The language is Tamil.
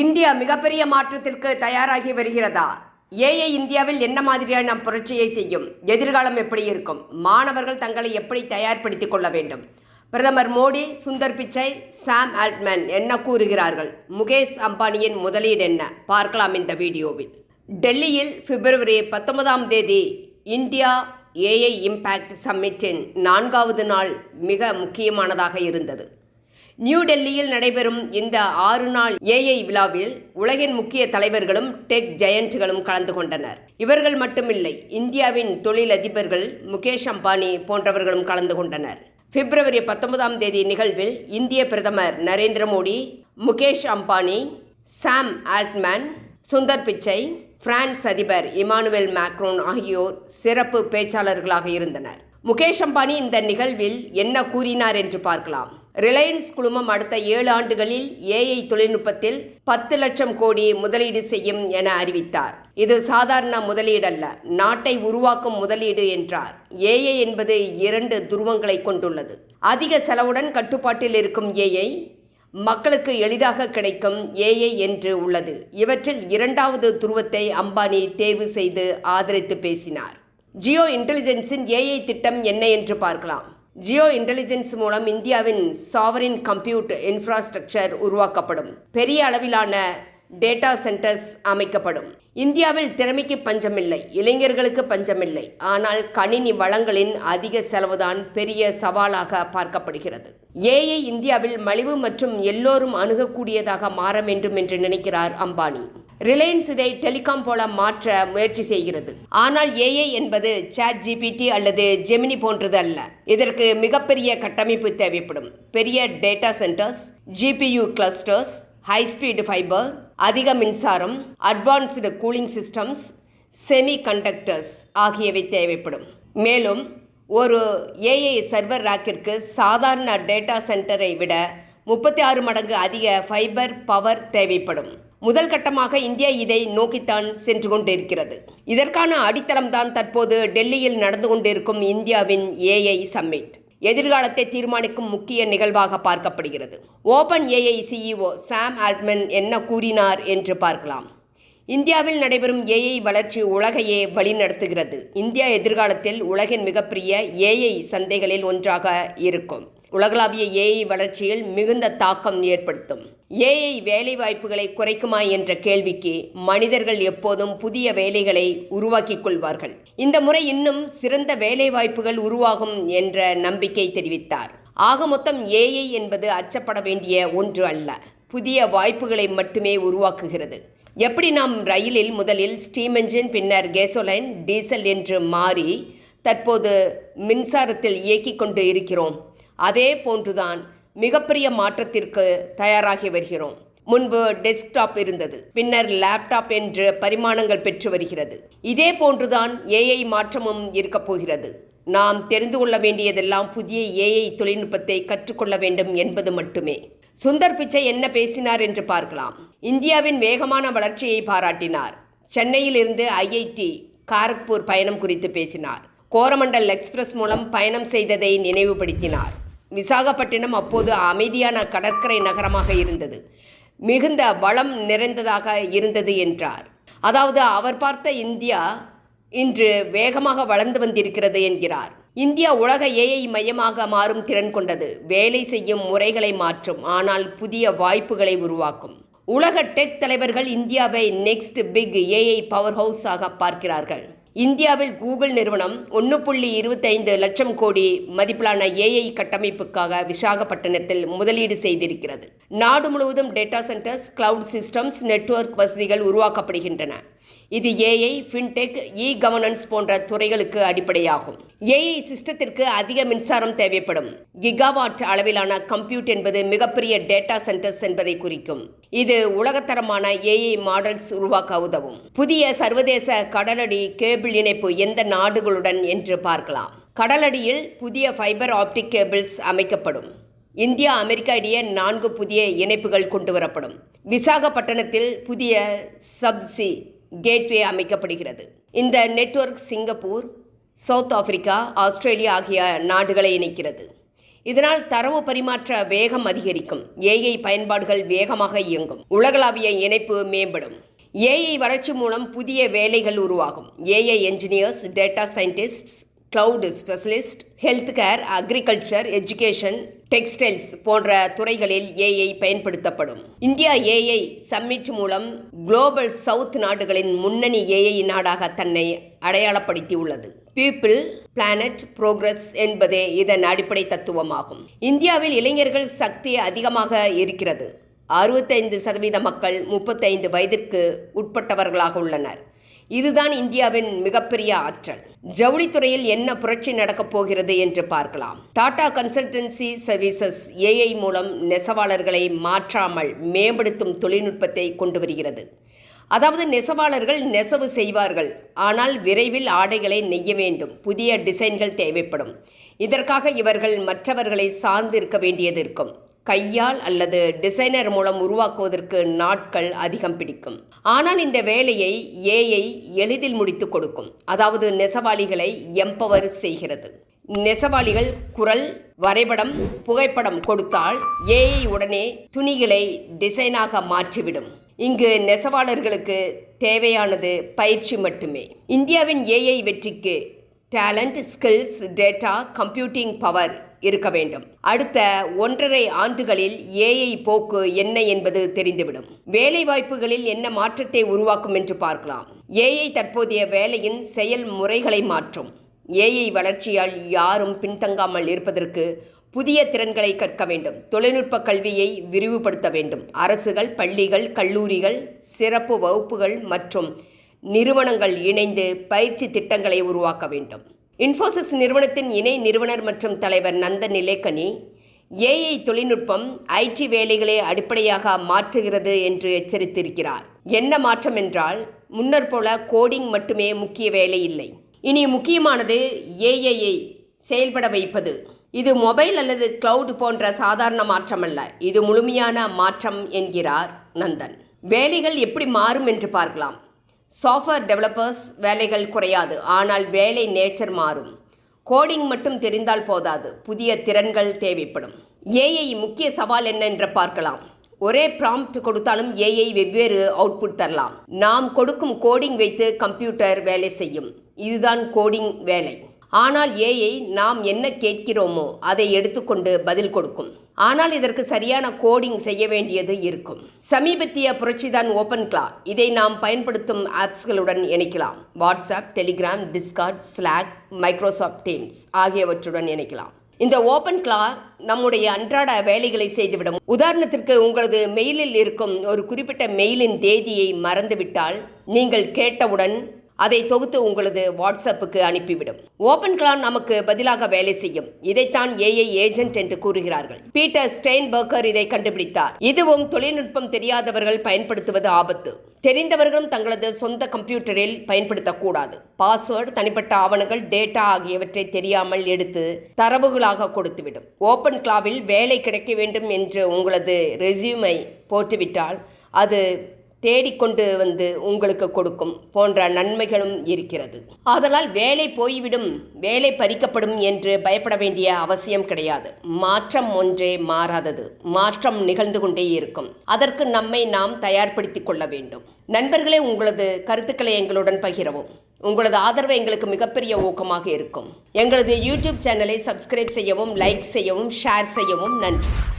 இந்தியா மிகப்பெரிய மாற்றத்திற்கு தயாராகி வருகிறதா? ஏஐ இந்தியாவில் என்ன மாதிரியான புரட்சியை செய்யும்? எதிர்காலம் எப்படி இருக்கும்? மாணவர்கள் தங்களை எப்படி தயார்படுத்திக் கொள்ள வேண்டும்? பிரதமர் மோடி சுந்தர் பிச்சை சாம் ஆல்ட்மேன் என்ன கூறுகிறார்கள்? முகேஷ் அம்பானியின் முதலீடு என்ன? பார்க்கலாம் இந்த வீடியோவில். டெல்லியில் பிப்ரவரி பத்தொன்பதாம் தேதி இந்தியா ஏஐ இம்பேக்ட் சம்மிட்டின் நான்காவது நாள் மிக முக்கியமானதாக இருந்தது. நியூ டெல்லியில் நடைபெறும் இந்த ஆறு நாள் ஏஐ விழாவில் உலகின் முக்கிய தலைவர்களும் டெக் ஜெயண்ட்களும் கலந்து கொண்டனர். இவர்கள் மட்டுமில்லை இந்தியாவின் தொழிலதிபர்கள் முகேஷ் அம்பானி போன்றவர்களும் கலந்து கொண்டனர். பிப்ரவரி பத்தொன்பதாம் தேதி நிகழ்வில் இந்திய பிரதமர் Narendra Modi Mukesh Ambani Sam Altman Sundar Pichai France அதிபர் இமானுவேல் மேக்ரோன் ஆகியோர் சிறப்பு பேச்சாளர்களாக இருந்தனர். முகேஷ் அம்பானி இந்த நிகழ்வில் என்ன கூறினார் என்று பார்க்கலாம். ரிலையன்ஸ் குழுமம் அடுத்த ஏழு ஆண்டுகளில் ஏஐ தொழில்நுட்பத்தில் பத்து லட்சம் கோடி முதலீடு செய்யும் என அறிவித்தார். இது சாதாரண முதலீடல்ல நாட்டை உருவாக்கும் முதலீடு என்றார். ஏஐ என்பது இரண்டு துருவங்களை கொண்டுள்ளது. அதிக செலவுடன் கட்டுப்பாட்டில் இருக்கும் ஏஐ மக்களுக்கு எளிதாக கிடைக்கும் ஏஐ என்று உள்ளது. இவற்றில் இரண்டாவது துருவத்தை அம்பானி தேர்வு செய்து ஆதரித்து பேசினார். ஜியோ இன்டெலிஜென்ஸின் ஏஐ திட்டம் என்ன என்று பார்க்கலாம். ஜியோ இன்டெலிஜென்ஸ் மூலம் இந்தியாவின் சாவரின் கம்ப்யூட் இன்ஃப்ராஸ்ட்ரக்சர் உருவாக்கப்படும். பெரிய அளவிலான டேட்டா சென்டர்ஸ் அமைக்கப்படும். இந்தியாவில் திறமைக்கு பஞ்சமில்லை இளைஞர்களுக்கு பஞ்சமில்லை. ஆனால் கணினி வளங்களின் அதிக செலவுதான் பெரிய சவாலாக பார்க்கப்படுகிறது. ஏஐ இந்தியாவில் மலிவு மற்றும் எல்லோரும் அணுகக்கூடியதாக மாற வேண்டும் என்று நினைக்கிறார் அம்பானி. ரிலையன்ஸ் இதை டெலிகாம் போல மாற்ற முயற்சி செய்கிறது. ஆனால் ஏஐ என்பது சாட் ஜிபிடி அல்லது ஜெமினி போன்றது அல்ல இதற்கு மிகப்பெரிய கட்டமைப்பு தேவைப்படும். பெரிய data centres GPU clusters high speed fibre அதிக மின்சாரம் advanced cooling systems semiconductors ஆகியவை தேவைப்படும். மேலும் ஒரு ஏஐ சர்வர் ராக்கிற்கு சாதாரண டேட்டா சென்டரை விட முப்பத்தி ஆறு மடங்கு அதிக ஃபைபர் பவர் தேவைப்படும். முதல் கட்டமாக இந்தியா இதை நோக்கித்தான் சென்று கொண்டிருக்கிறது. இதற்கான அடித்தளம்தான் தற்போது டெல்லியில் நடந்து கொண்டிருக்கும் இந்தியாவின் ஏஐ சம்மிட். எதிர்காலத்தை தீர்மானிக்கும் முக்கிய நிகழ்வாக பார்க்கப்படுகிறது. Open AI CEO Sam Altman என்ன கூறினார் என்று பார்க்கலாம். இந்தியாவில் நடைபெறும் ஏஐ வளர்ச்சி உலகையே வழிநடத்துகிறது. இந்தியா எதிர்காலத்தில் உலகின் மிகப்பெரிய ஏஐ சந்தைகளில் ஒன்றாக இருக்கும். உலகளாவிய ஏஐ வளர்ச்சியில் மிகுந்த தாக்கம் ஏற்படுத்தும். ஏஐ வேலைவாய்ப்புகளை குறைக்குமா என்ற கேள்விக்கு மனிதர்கள் எப்போதும் புதிய வேலைகளை உருவாக்கிக் கொள்வார்கள். இந்த முறை இன்னும் சிறந்த வேலைவாய்ப்புகள் உருவாகும் என்ற நம்பிக்கை தெரிவித்தார். ஆக மொத்தம் ஏஐ என்பது அச்சப்பட வேண்டிய ஒன்று அல்ல. புதிய வாய்ப்புகளை மட்டுமே உருவாக்குகிறது. எப்படி நாம் ரயிலில் முதலில் ஸ்டீம் என்ஜின் பின்னர் கேசோலைன் டீசல் என்று மாறி தற்போது மின்சாரத்தில் இயக்கிக் கொண்டு இருக்கிறோம்? அதே போன்றுதான் மிகப்பெரிய மாற்றத்திற்கு தயாராகி வருகிறோம். முன்பு டெஸ்க்டாப் இருந்தது பின்னர் லேப்டாப் என்று பரிமாணங்கள் பெற்று வருகிறது. இதே போன்றுதான் ஏஐ மாற்றமும் இருக்கப் போகிறது. நாம் தெரிந்து கொள்ள வேண்டியதெல்லாம் புதிய ஏஐ தொழில்நுட்பத்தை கற்றுக்கொள்ள வேண்டும் என்பது மட்டுமே. சுந்தர் பிச்சை என்ன பேசினார் என்று பார்க்கலாம். இந்தியாவின் வேகமான வளர்ச்சியை பாராட்டினார். சென்னையில் இருந்து ஐஐடி காரக்பூர் பயணம் குறித்து பேசினார். கோரமண்டல் எக்ஸ்பிரஸ் மூலம் பயணம் செய்ததை நினைவுபடுத்தினார். விசாகப்பட்டினம் அப்போது அமைதியான கடற்கரை நகரமாக இருந்தது. மிகுந்த வளம் நிறைந்ததாக இருந்தது என்றார். அதாவது அவர் பார்த்த இந்தியா இன்று வேகமாக வளர்ந்து வந்திருக்கிறது என்கிறார். இந்தியா உலக ஏஐ மையமாக மாறும் திறன் கொண்டது. வேலை செய்யும் முறைகளை மாற்றும். ஆனால் புதிய வாய்ப்புகளை உருவாக்கும். உலக டெக் தலைவர்கள் இந்தியாவை நெக்ஸ்ட் பிக் ஏஐ பவர் ஹவுஸாக பார்க்கிறார்கள். இந்தியாவில் கூகுள் நிறுவனம் ஒன்று புள்ளி இருபத்தைந்து லட்சம் கோடி மதிப்பிலான ஏஐ கட்டமைப்புக்காக விசாகப்பட்டினத்தில் முதலீடு செய்திருக்கிறது. நாடு முழுவதும் data centres cloud systems network வசதிகள் உருவாக்கப்படுகின்றன. இது ஏஐ ஃபின்டெக் இ கவர்னன்ஸ் போன்ற துறைகளுக்கு அடிப்படையாகும். ஏஐ சிஸ்டத்திற்கு அதிக மின்சாரம் தேவைப்படும். கிகாவாட் அளவிலான கம்ப்யூட் என்பது மிகப்பெரிய டேட்டா சென்டர்ஸ் என்பதை குறிக்கும். இது உலகத்தரமான ஏஐ மாடல்ஸ் உருவாக்க உதவும். புதிய சர்வதேச கடலடி கேபிள் இணைப்பு எந்த நாடுகளுடன் என்று பார்க்கலாம். கடலடியில் புதிய ஃபைபர் ஆப்டிக் கேபிள்ஸ் அமைக்கப்படும். இந்தியா அமெரிக்கா இடையே நான்கு புதிய இணைப்புகள் கொண்டு வரப்படும். விசாகப்பட்டினத்தில் புதிய சப்சி கேட்வே அமைக்கப்படுகிறது. இந்த network Singapore South Africa Australia ஆகிய நாடுகளை இணைக்கிறது. இதனால் தரவு பரிமாற்ற வேகம் அதிகரிக்கும். ஏஐ பயன்பாடுகள் வேகமாக இயங்கும். உலகளாவிய இணைப்பு மேம்படும். ஏஐ வளர்ச்சி மூலம் புதிய வேலைகள் உருவாகும். AI engineers data scientists cloud specialist health care agriculture education textiles போன்ற துறைகளில் ஏஐ பயன்படுத்தப்படும். இந்தியா ஏஐ சம்மிட் மூலம் குளோபல் சவுத் நாடுகளின் முன்னணி ஏஐ நாடாக தன்னை அடையாளப்படுத்தியுள்ளது. பீப்பிள் பிளானட் புரோக்ரஸ் என்பதே இதன் அடிப்படை தத்துவமாகும். இந்தியாவில் இளைஞர்கள் சக்தி அதிகமாக இருக்கிறது. அறுபத்தைந்து சதவீத மக்கள் முப்பத்தைந்து வயதிற்கு உட்பட்டவர்களாக உள்ளனர். இதுதான் இந்தியாவின் மிகப்பெரிய ஆற்றல். ஜவுளித்துறையில் என்ன புரட்சி நடக்கப் போகிறது என்று பார்க்கலாம். டாடா கன்சல்டன்சி சர்வீசஸ் ஏஐ மூலம் நெசவாளர்களை மாற்றாமல் மேம்படுத்தும் தொழில்நுட்பத்தை கொண்டு வருகிறது. அதாவது நெசவாளர்கள் நெசவு செய்வார்கள். ஆனால் விரைவில் ஆடைகளை நெய்ய வேண்டும். புதிய டிசைன்கள் தேவைப்படும். இதற்காக இவர்கள் மற்றவர்களை சார்ந்து இருக்க வேண்டியது இருக்கும். கையால் அல்லது டிசைனர் மூலம் உருவாக்குவதற்கு நாட்கள் அதிகம் பிடிக்கும். ஆனால் இந்த வேலையை ஏஐ எளிதில் முடித்து கொடுக்கும். அதாவது நெசவாளிகளை எம்பவர் செய்கிறது. நெசவாளிகள் குரல் வரைபடம் புகைப்படம் கொடுத்தால் ஏஐ உடனே துணிகளை டிசைனாக மாற்றிவிடும். இங்கு நெசவாளர்களுக்கு தேவையானது பயிற்சி மட்டுமே. இந்தியாவின் ஏஐ வெற்றிக்கு talent skills data computing power இருக்க வேண்டும். அடுத்த ஒன்றரை ஆண்டுகளில் ஏஐ போக்கு என்ன என்பது தெரிந்துவிடும். வேலை வாய்ப்புகளில் என்ன மாற்றத்தை உருவாக்கும் என்று பார்க்கலாம். ஏஐ தற்போதைய வேலையின் செயல்முறைகளை மாற்றும். ஏஐ வளர்ச்சியால் யாரும் பின்தங்காமல் இருப்பதற்கு புதிய திறன்களை கற்க வேண்டும். தொழில்நுட்ப கல்வியை விரிவுபடுத்த வேண்டும். அரசுகள் பள்ளிகள் கல்லூரிகள் சிறப்பு வகுப்புகள் மற்றும் நிறுவனங்கள் இணைந்து பயிற்சி திட்டங்களை உருவாக்க வேண்டும். இன்ஃபோசிஸ் நிறுவனத்தின் இணை நிறுவனர் மற்றும் தலைவர் நந்தன் நிலேக்கனி ஏஐ தொழில்நுட்பம் ஐடி வேலைகளை அடிப்படையாக மாற்றுகிறது என்று எச்சரித்திருக்கிறார். என்ன மாற்றம் என்றால் முன்னர் போல கோடிங் மட்டுமே முக்கிய வேலை இல்லை. இனி முக்கியமானது ஏஐயை செயல்பட வைப்பது. இது மொபைல் அல்லது கிளவுட் போன்ற சாதாரண மாற்றம் அல்ல. இது முழுமையான மாற்றம் என்கிறார் நந்தன். வேலைகள் எப்படி மாறும் என்று பார்க்கலாம். சாஃப்ட்வேர் டெவலப்பர்ஸ் வேலைகள் குறையாது. ஆனால் வேலை நேச்சர் மாறும். கோடிங் மட்டும் தெரிந்தால் போதாது. புதிய திறன்கள் தேவைப்படும். ஏஐ முக்கிய சவால் என்ன என்று பார்க்கலாம். ஒரே ப்ராம்ப்ட் கொடுத்தாலும் ஏஐ வெவ்வேறு அவுட்புட் தரலாம். நாம் கொடுக்கும் கோடிங் வைத்து கம்ப்யூட்டர் வேலை செய்யும். இதுதான் கோடிங் வேலை. ஆனால் ஏஐ நாம் என்ன கேட்கிறோமோ அதை எடுத்துக்கொண்டு பதில் கொடுக்கும். ஆனால் இதற்கு சரியான கோடிங் செய்ய வேண்டியது இருக்கும். சமீபத்திய புரட்சிதான் ஓப்பன் கிளா இதை நாம் பயன்படுத்தும் ஆப்ஸ்களுடன் இணைக்கலாம். WhatsApp Telegram Discord Slack Microsoft Teams ஆகியவற்றுடன் இணைக்கலாம். இந்த ஓப்பன் கிளா நம்முடைய அன்றாட வேலைகளை செய்துவிடும். உதாரணத்திற்கு உங்களது மெயிலில் இருக்கும் ஒரு குறிப்பிட்ட மெயிலின் தேதியை மறந்துவிட்டால் நீங்கள் கேட்டவுடன் அதை தொகுத்து உங்களது வாட்ஸ்அப்புக்கு அனுப்பிவிடும். ஓபன் கிளான் நமக்கு பதிலாக வேலை செய்யும். இதைத்தான் ஏஐ ஏஜென்ட் என்று கூறுகிறார்கள். பீட்டர் ஸ்டெயின்பர்கர் இதை கண்டுபிடித்தார். இதுவும் தொழில்நுட்பம் தெரியாதவர்கள் பயன்படுத்துவது ஆபத்து. தெரிந்தவர்களும் தங்களது சொந்த கம்ப்யூட்டரில் பயன்படுத்தக்கூடாது. பாஸ்வேர்டு தனிப்பட்ட ஆவணங்கள் டேட்டா ஆகியவற்றை தெரியாமல் எடுத்து தரவுகளாக கொடுத்துவிடும். ஓப்பன் கிளாவில் வேலை கிடைக்க வேண்டும் என்று உங்களது ரெசியூமை போட்டுவிட்டால் அது தேடிக்கொண்டு வந்து உங்களுக்கு கொடுக்கும் போன்ற நன்மைகளும் இருக்கிறது. ஆதலால் வேலை போய்விடும் வேலை பறிக்கப்படும் என்று பயப்பட வேண்டிய அவசியம் கிடையாது. மாற்றம் ஒன்றே மாறாதது. மாற்றம் நிகழ்ந்து கொண்டே இருக்கும். அதற்கு நம்மை நாம் தயார்படுத்திக் கொள்ள வேண்டும். நண்பர்களே உங்களது கருத்துக்களை எங்களுடன் பகிரவும். உங்களது ஆதரவு எங்களுக்கு மிகப்பெரிய ஊக்கமாக இருக்கும். எங்களது யூடியூப் சேனலை சப்ஸ்கிரைப் செய்யவும் லைக் செய்யவும் ஷேர் செய்யவும் நன்றி.